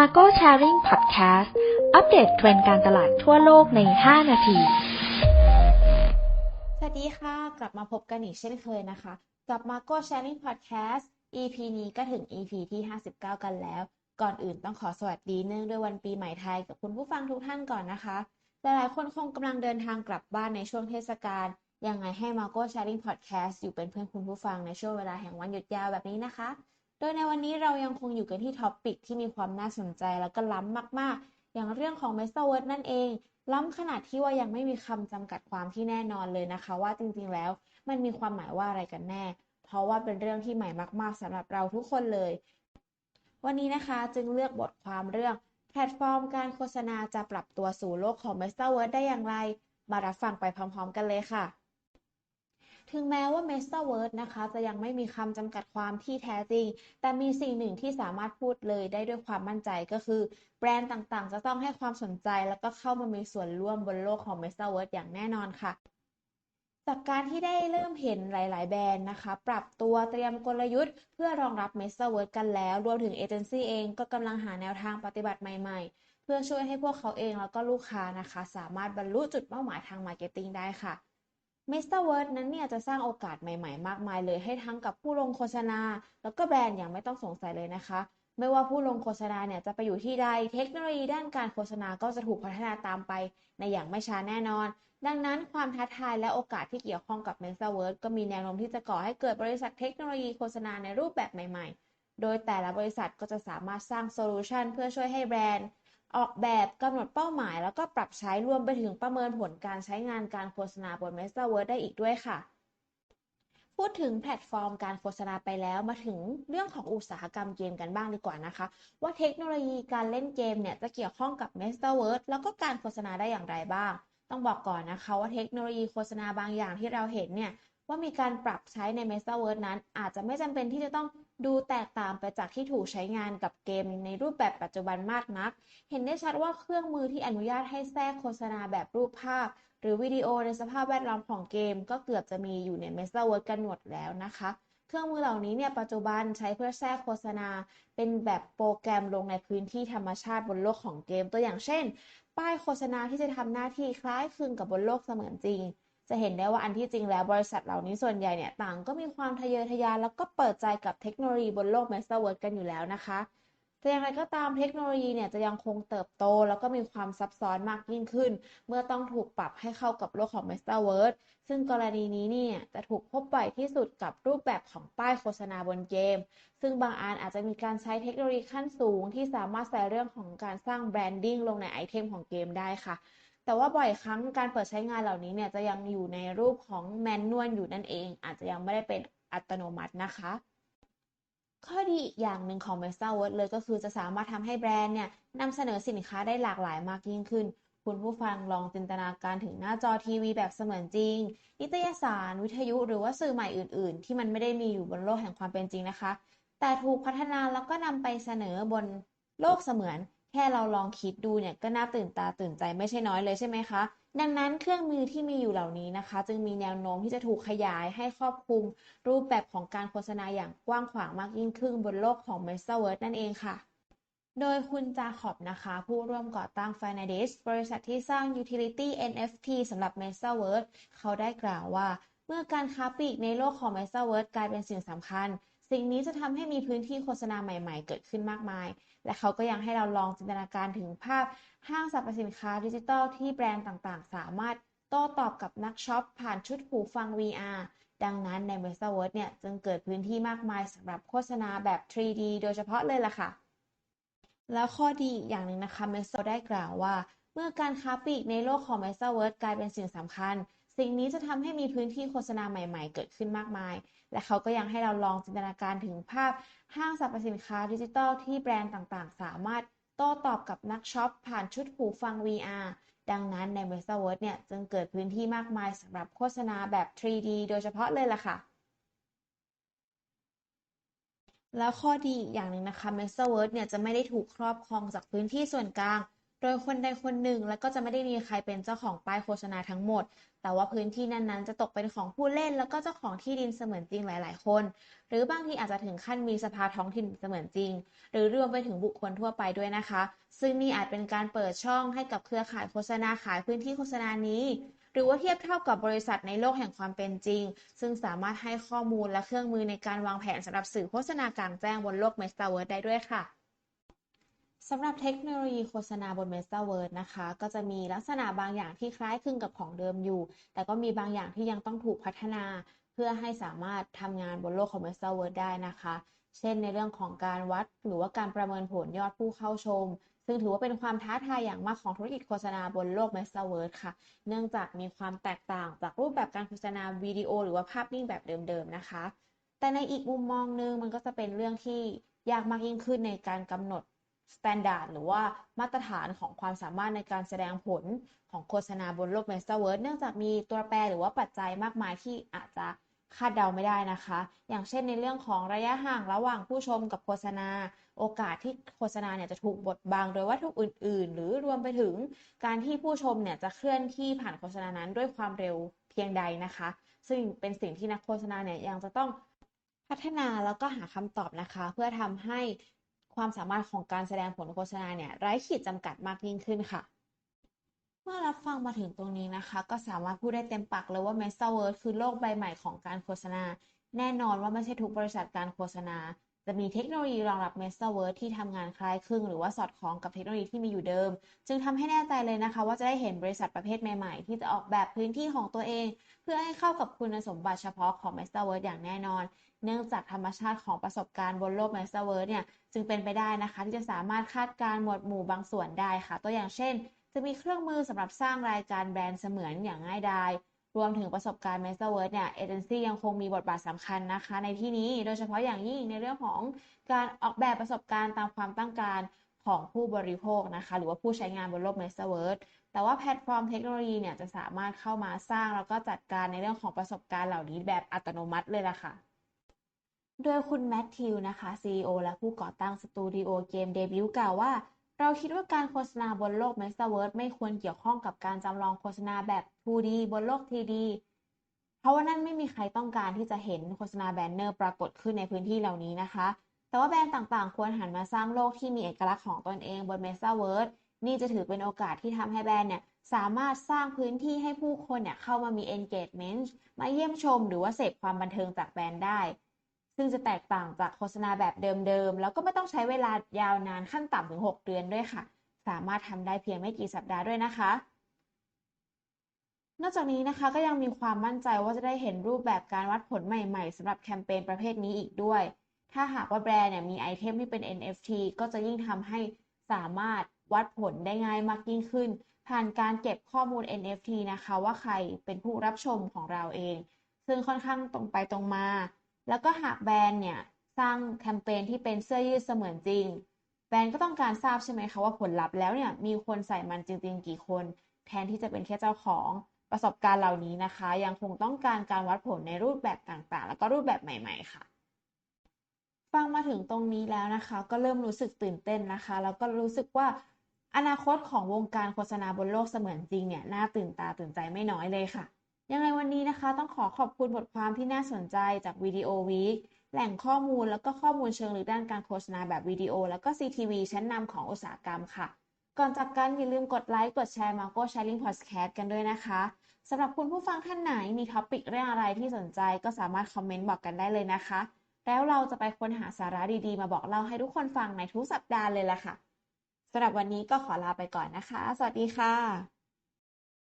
Marco Sharing Podcast อัปเดตเทรนด์การตลาดทั่วโลกใน 5 นาที สวัสดีค่ะ กลับมาพบกันอีกเช่นเคยนะคะ กับ Marco Sharing Podcast EP นี้ก็ถึง EP ที่ 59 กันแล้ว ก่อนอื่นต้องขอสวัสดีเนื่องด้วยวันปีใหม่ไทยกับคุณผู้ฟังทุกท่านก่อนนะคะ หลายๆ คนคงกำลังเดินทางกลับบ้านในช่วงเทศกาล ยังไงให้ Marco Sharing Podcast อยู่เป็นเพื่อนคุณผู้ฟังในช่วงเวลาแห่งวันหยุดยาวแบบนี้นะคะ โดยในวันนี้เรายังคงอยู่กันที่ท็อปปิกที่มีความน่าสนใจแล้วก็ล้ำมาก ๆ อย่างเรื่องของ m e t a w o r d นั่นเอง ล้ำขนาดที่ว่ายังไม่มีคำจำกัดความที่แน่นอนเลยนะคะ ว่าจริง ๆ แล้วมันมีความหมายว่าอะไรกันแน่ เพราะว่าเป็นเรื่องที่ใหม่มาก ๆสำหรับเราทุกคนเลย วันนี้นะคะจึงเลือกบทความเรื่อง แพลตฟอร์มการโฆษณาจะปรับตัวสู่โลกของ m e t a w o r d ได้อย่างไร มารับฟังไปพร้อม ๆ กันเลยค่ะ ถึงแม้ว่า m e t a w o r d นะคะจะยังไม่มีคำจำกัดความที่แท้จริง แต่มีสิ่งหนึ่งที่สามารถพูดเลยได้ด้วยความมั่นใจก็คือ แบรนด์ต่างๆ จะต้องให้ความสนใจแล้วก็เข้ามามีส่วนร่วมบนโลกของ m e t a w o r d อย่างแน่นอนค่ะจากการที่ได้เริ่มเห็นหลาย ๆ แบรนด์นะคะ ปรับตัวเตรียมกลยุทธ์เพื่อรองรับ m e t a w o r d กันแล้ว รวมถึงเอเจนซี่เองก็กำลังหาแนวทางปฏิบัติใหม่ ๆ เพื่อช่วยให้พวกเขาเองแล้วก็ลูกค้านะคะ สามารถบรรลุจุดเป้าหมายทางมาร์เก็ตติ้งได้ค่ะ m e t a w o r d นั้นเนี่ยจะสร้างโอกาสใหม่ๆ มากมายเลยให้ทั้งกับผู้ลงโฆษณา แล้วก็แบรนด์อย่างไม่ต้องสงสัยเลยนะคะ ไม่ว่าผู้ลงโฆษณาเนี่ยจะไปอยู่ที่ใดเทคโนโลยีด้านการโฆษณาก็จะถูกพัฒนาตามไป ในอย่างไม่ช้าแน่นอน ดังนั้นความท้าทายและโอกาสที่เกี่ยวข้องกับ m e t a w o r d ก็มีแนวโน้มที่จะก่อให้เกิดบริษัทเทคโนโลยีโฆษณาในรูปแบบใหม่ ๆ โดยแต่ละบริษัทก็จะสามารถสร้างโซลูชันเพื่อช่วยให้แบรนด์ ออกแบบกำหนดเป้าหมาย แล้วก็ปรับใช้รวมไปถึงประเมินผลการใช้งานการโฆษณาบน m e t a w o r d ได้อีกด้วยค่ะ พูดถึงแพลตฟอร์มการโฆษณาไปแล้วมาถึงเรื่องของอุตสาหกรรมเกมกันบ้างดีกว่านะคะ ว่าเทคโนโลยีการเล่นเกมเนี่ยจะเกี่ยวข้องกับ m e t a w o r d แล้วก็การโฆษณาได้อย่างไรบ้าง ต้องบอกก่อนนะคะว่าเทคโนโลยีโฆษณาบางอย่างที่เราเห็นเนี่ยว่ามีการปรับใช้ใน m e t a w o r d นั้น อาจจะไม่จำเป็นที่จะต้อง ดูแตกต่างไปจากที่ถูกใช้งานกับเกมในรูปแบบปัจจุบันมากนัก เห็นได้ชัดว่าเครื่องมือที่อนุญาตให้แทรกโฆษณาแบบรูปภาพ หรือวิดีโอในสภาพแวดล้อมของเกม ก็เกือบจะมีอยู่ใน m e t a w o r d กันหมดแล้วนะคะ เครื่องมือเหล่านี้เนี่ยปัจจุบันใช้เพื่อแทรกโฆษณา เป็นแบบโปรแกรมลงในพื้นที่ธรรมชาติบนโลกของเกม ตัวอย่างเช่น ป้ายโฆษณาที่จะทำหน้าที่คล้ายคลึงกับบนโลกเสมือนจริง จะเห็นได้ว่าอันที่จริงแล้วบริษัทเหล่านี้ส่วนใหญ่เนี่ยต่างก็มีความทะเยอทะยานแล้วก็เปิดใจกับเทคโนโลยีบนโลก m e t a w o r d กันอยู่แล้วนะคะแต่อย่างไรก็ตามเทคโนโลยีเนี่ยจะยังคงเติบโต แล้วก็มีความซับซ้อนมากยิ่งขึ้น เมื่อต้องถูกปรับให้เข้ากับโลกของ m e t a w o r d ซึ่งกรณีนี้เนี่ยจะถูกพบบ่อยที่สุดกับรูปแบบของป้ายโฆษณาบนเกม ซึ่งบางอันอาจจะมีการใช้เทคโนโลยีขั้นสูง ที่สามารถใส่เรื่องของการสร้างแบรนดิ้งลงในไอเทมของเกมได้ค่ะ แต่ว่าบ่อยครั้งการเปิดใช้งานเหล่านี้เนี่ยจะยังอยู่ในรูปของแมนนวลอยู่นั่นเอง อาจจะยังไม่ได้เป็นอัตโนมัตินะคะ ข้อดีอีกอย่างหนึ่งของ m e t a w o r d เลยก็คือจะสามารถทำให้แบรนด์เนี่ยนำเสนอสินค้าได้หลากหลายมากยิ่งขึ้น คุณผู้ฟังลองจินตนาการถึงหน้าจอทีวีแบบเสมือนจริง นิตยสาร วิทยุหรือว่าสื่อใหม่อื่น ๆ ที่มันไม่ได้มีอยู่บนโลกแห่งความเป็นจริงนะคะ แต่ถูกพัฒนาแล้วก็นำไปเสนอบนโลกเสมือน ค่เราลองคิดดูเนี่ยก็น่าตื่นตาตื่นใจไม่ใช่น้อยเลยใช่ไหมคะ ดังนั้นเครื่องมือที่มีอยู่เหล่านี้นะคะ จึงมีแนวโน้มที่จะถูกขยายให้ครอบคลุมรูปแบบของการโฆษณาอย่างกว้างขวางมากยิ่งขึ้นบนโลกของ m e t a w o r d นั่นเองค่ะ โดยคุณจาขอบนะคะ ผู้ร่วมก่อตั้ง f i n a d i s บริษัทที่สร้าง Utility NFT สำหรับ m e t a w o r d เขาได้กล่าวว่า เมื่อการค้าปลีกในโลกของ m e t a w o r d กลายเป็นสิ่งสำคัญ สิ่งนี้จะทำให้มีพื้นที่โฆษณาใหม่ ๆ เกิดขึ้นมากมาย และเขาก็ยังให้เราลองจินตนาการถึงภาพห้างสรรพสินค้าดิจิทัลที่แบรนด์ต่างๆ สามารถโต้ตอบกับนักช็อปผ่านชุดหูฟัง VR ดังนั้นใน m e t a w o r d เนี่ยจึงเกิดพื้นที่มากมายสำหรับโฆษณาแบบ 3D โดยเฉพาะเลยล่ะค่ะ แล้วข้อดีอีกอย่างหนึ่งนะคะ m e t a ได้กล่าวว่า เมื่อการค้าปลีกในโลกของ m e t a w o r d กลายเป็นสิ่งสำคัญ สิ่งนี้จะทำให้มีพื้นที่โฆษณาใหม่ ๆ เกิดขึ้นมากมาย และเขาก็ยังให้เราลองจินตนาการถึงภาพห้างสรรพสินค้าดิจิทัลที่แบรนด์ต่างๆ สามารถโต้ตอบกับนักช็อปผ่านชุดหูฟัง VR ดังนั้นใน m e t a w o r d เนี่ยจึงเกิดพื้นที่มากมายสำหรับโฆษณาแบบ 3D โดยเฉพาะเลยล่ะค่ะ แล้วข้อดีอีกอย่างหนึ่งนะคะ m e t a w o r d เนี่ยจะไม่ได้ถูกครอบครองจากพื้นที่ส่วนกลาง ดดยคนใดคนหนึ่งและก็จะไม่ได้มีใครเป็นเจ้าของป้ายโฆษณาทั้งหมด แต่ว่าพื้นที่นั้นๆ จะตกเป็นของผู้เล่น แล้วก็เจ้าของที่ดินเสมือนจริงหลาย ๆ คน หรือบางทีอาจจะถึงขั้นมีสภาท้องถิ่นเสมือนจริง หรือรวมไปถึงบุคคลทั่วไปด้วยนะคะ ซึ่งนี่อาจเป็นการเปิดช่องให้กับเครือข่ายโฆษณาขายพื้นที่โฆษณานี้ หรือว่าเทียบเท่ากับบริษัทในโลกแห่งความเป็นจริง ซึ่งสามารถให้ข้อมูลและเครื่องมือในการวางแผนสำหรับสื่อโฆษณากลางแจ้งบนโลก Metaverse ได้ด้วยค่ะ สำหรับเทคโนโลยีโฆษณาบน Metaverse นะคะ ก็จะมีลักษณะบางอย่างที่คล้ายคลึงกับของเดิมอยู่ แต่ก็มีบางอย่างที่ยังต้องถูกพัฒนา เพื่อให้สามารถทำงานบนโลกของ Metaverse ได้นะคะ เช่นในเรื่องของการวัด หรือว่าการประเมินผลยอดผู้เข้าชม ซึ่งถือว่าเป็นความท้าทายอย่างมากของธุรกิจโฆษณาบนโลก Metaverse ค่ะ เนื่องจากมีความแตกต่างจากรูปแบบการโฆษณาวิดีโอ หรือว่าภาพนิ่งแบบเดิมๆนะคะ แต่ในอีกมุมมองหนึงมันก็จะเป็นเรื่องที่ยากมากยิ่งขึ้นในการกำหนด สแตนดาร์ดหรือว่ามาตรฐานของความสามารถในการแสดงผลของโฆษณาบนโลก Metaverse เนื่องจากมีตัวแปรหรือว่าปัจจัยมากมายที่อาจจะคาดเดาไม่ได้นะคะ อย่างเช่นในเรื่องของระยะห่างระหว่างผู้ชมกับโฆษณา โอกาสที่โฆษณาเนี่ยจะถูกบดบังโดยวัตถุอื่น ๆ หรือรวมไปถึงการที่ผู้ชมเนี่ยจะเคลื่อนที่ผ่านโฆษณานั้นด้วยความเร็วเพียงใดนะคะ ซึ่งเป็นสิ่งที่นักโฆษณาเนี่ยยังจะต้องพัฒนาแล้วก็หาคำตอบนะคะ เพื่อทำให้ ความสามารถของการแสดงผลโฆษณาเนี่ยไร้ขีดจำกัดมากยิ่งขึ้นค่ะ เมื่อรับฟังมาถึงตรงนี้นะคะ ก็สามารถพูดได้เต็มปากเลยว่า Metaverse คือโลกใบใหม่ของการโฆษณา แน่นอนว่าไม่ใช่ทุกบริษัทการโฆษณา จะมีเทคโนโลยีรองรับ Metaverse ที่ทำงานคล้ายคลึงหรือว่าสอดคล้องกับเทคโนโลยีที่มีอยู่เดิม จึงทำให้แน่ใจเลยนะคะ ว่าจะได้เห็นบริษัทประเภทใหม่ๆ ที่จะออกแบบพื้นที่ของตัวเอง เพื่อให้เข้ากับคุณสมบัติเฉพาะของ Metaverse อย่างแน่นอน เนื่องจากธรรมชาติของประสบการณ์บนโลก Metaverse เนี่ยจึงเป็นไปได้นะคะ ที่จะสามารถคาดการณ์หมวดหมู่บางส่วนได้ค่ะ ตัวอย่างเช่น จะมีเครื่องมือสำหรับสร้างรายการแบรนด์เสมือนอย่างง่ายดาย รวมถึงประสบการณ์ Metaverse เนี่ยเอเจนซี่ยังคงมีบทบาทสำคัญนะคะ ในที่นี้โดยเฉพาะอย่างยิ่งในเรื่องของการออกแบบประสบการณ์ตามความต้องการของผู้บริโภคนะคะ หรือว่าผู้ใช้งานบนโลก Metaverse แต่ว่าแพลตฟอร์มเทคโนโลยีเนี่ยจะสามารถเข้ามาสร้างแล้วก็จัดการในเรื่องของประสบการณ์เหล่านี้แบบอัตโนมัติเลยล่ะค่ะโดยคุณแมทธิวนะคะ CEO และผู้ก่อตั้งสตูดิโอเกมเดบิวต์กล่าวว่า เราคิดว่าการโฆษณาบนโลก Metaverse ไม่ควรเกี่ยวข้องกับการจำลองโฆษณาแบบ 2D บนโลก 3D เพราะว่านั่นไม่มีใครต้องการที่จะเห็นโฆษณาแบนเนอร์ปรากฏขึ้นในพื้นที่เหล่านี้นะคะ แต่ว่าแบรนด์ต่างๆ ควรหันมาสร้างโลกที่มีเอกลักษณ์ของตนเองบน Metaverse นี่จะถือเป็นโอกาสที่ทำให้แบรนด์เนี่ยสามารถสร้างพื้นที่ให้ผู้คนเนี่ยเข้ามามี engagement มาเยี่ยมชม หรือว่าเสพความบันเทิงจากแบรนด์ได้ ซึ่งจะแตกต่างจากโฆษณาแบบเดิมๆ แล้วก็ไม่ต้องใช้เวลายาวนานขั้นต่ำถึง 6 เดือนด้วยค่ะ สามารถทำได้เพียงไม่กี่สัปดาห์ด้วยนะคะ นอกจากนี้นะคะก็ยังมีความมั่นใจว่าจะได้เห็นรูปแบบการวัดผลใหม่ๆสำหรับแคมเปญประเภทนี้อีกด้วย ถ้าหากว่าแบรนด์เนี่ยมีไอเทมที่เป็น NFT ก็จะยิ่งทำให้สามารถวัดผลได้ง่ายมากยิ่งขึ้น ผ่านการเก็บข้อมูล NFT นะคะ ว่าใครเป็นผู้รับชมของเราเอง ซึ่งค่อนข้างตรงไปตรงมา แล้วก็หากแบรนด์เนี่ยสร้างแคมเปญที่เป็นเสื้อยืดเสมือนจริง แบรนด์ก็ต้องการทราบใช่ไหมคะว่าผลลัพธ์แล้วเนี่ยมีคนใส่มันจริง ๆ กี่คน แทนที่จะเป็นแค่เจ้าของประสบการณ์เหล่านี้นะคะ ยังคงต้องการการวัดผลในรูปแบบต่างๆ แล้วก็รูปแบบใหม่ ๆ ค่ะ ฟังมาถึงตรงนี้แล้วนะคะ ก็เริ่มรู้สึกตื่นเต้นนะคะ แล้วก็รู้สึกว่าอนาคตของวงการโฆษณาบนโลกเสมือนจริงเนี่ยน่าตื่นตาตื่นใจไม่น้อยเลยค่ะ ยังไงวันนี้นะคะต้องขอขอบคุณบทความที่น่าสนใจจากวิดีโอวีคแหล่งข้อมูลแล้วก็ข้อมูลเชิงลึกด้านการโฆษณาแบบวิดีโอ แล้วก็ CTV ชั้นนำของอุตสาหกรรมค่ะ ก่อนจากกันอย่าลืมกดไลค์กดแชร์ Marco Sharing Podcast กันด้วยนะคะสำหรับคุณผู้ฟังท่านไหนมีท็อปิกเรื่องอะไรที่สนใจก็สามารถคอมเมนต์บอกกันได้เลยนะคะ แล้วเราจะไปค้นหาสาระดีๆ มาบอกเล่าให้ทุกคนฟังในทุกสัปดาห์เลยล่ะค่ะสำหรับวันนี้ก็ขอลาไปก่อนนะคะ สวัสดีค่ะ